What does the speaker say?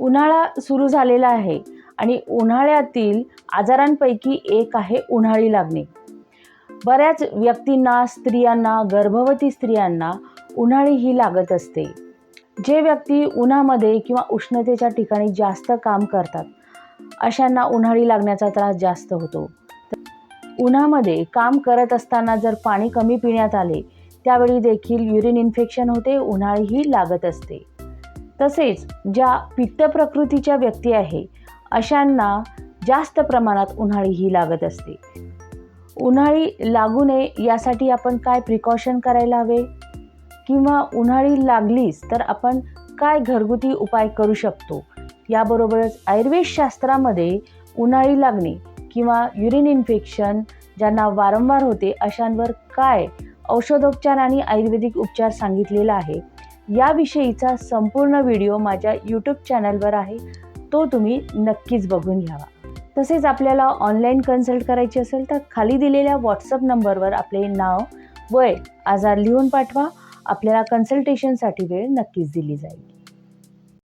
उन्हाळा सुरू झालेला आहे आणि उन्हाळ्यातील आजारांपैकी एक आहे उन्हाळी लागणे. बऱ्याच व्यक्तींना स्त्रियांना गर्भवती स्त्रियांना उन्हाळी ही लागत असते. जे व्यक्ती उन्हामध्ये किंवा उष्णतेच्या ठिकाणी जास्त काम करतात अशांना उन्हाळी लागण्याचा त्रास जास्त होतो. उन्हामध्ये काम करत असताना जर पाणी कमी पिण्यात आले त्यावेळी देखील युरिन इन्फेक्शन होते उन्हाळी ही लागत असते. तसेच ज्या पित्त प्रकृतीच्या व्यक्ती आहे अशांना जास्त प्रमाणात उन्हाळी ही लागत असते. उन्हाळी लागू नये यासाठी आपण काय प्रिकॉशन करायला हवे? किंवा उन्हाळी लागलीच तर आपण काय घरगुती उपाय करू शकतो? याबरोबरच आयुर्वेद शास्त्रामध्ये उन्हाळी लागणे किंवा युरिन इन्फेक्शन ज्यांना वारंवार होते अशांवर काय औषधोपचार आणि आयुर्वेदिक उपचार सांगितलेला आहे याविषयीचा संपूर्ण व्हिडिओ माझ्या यूट्यूब चॅनलवर आहे. तो तुम्ही नक्कीच बघून घ्यावा. तसेच आपल्याला ऑनलाईन कन्सल्ट करायची असेल तर खाली दिलेल्या व्हॉट्सअप नंबरवर आपले नाव वय आजार लिहून पाठवा. आपल्याला कन्सल्टेशनसाठी वेळ नक्कीच दिली जाईल.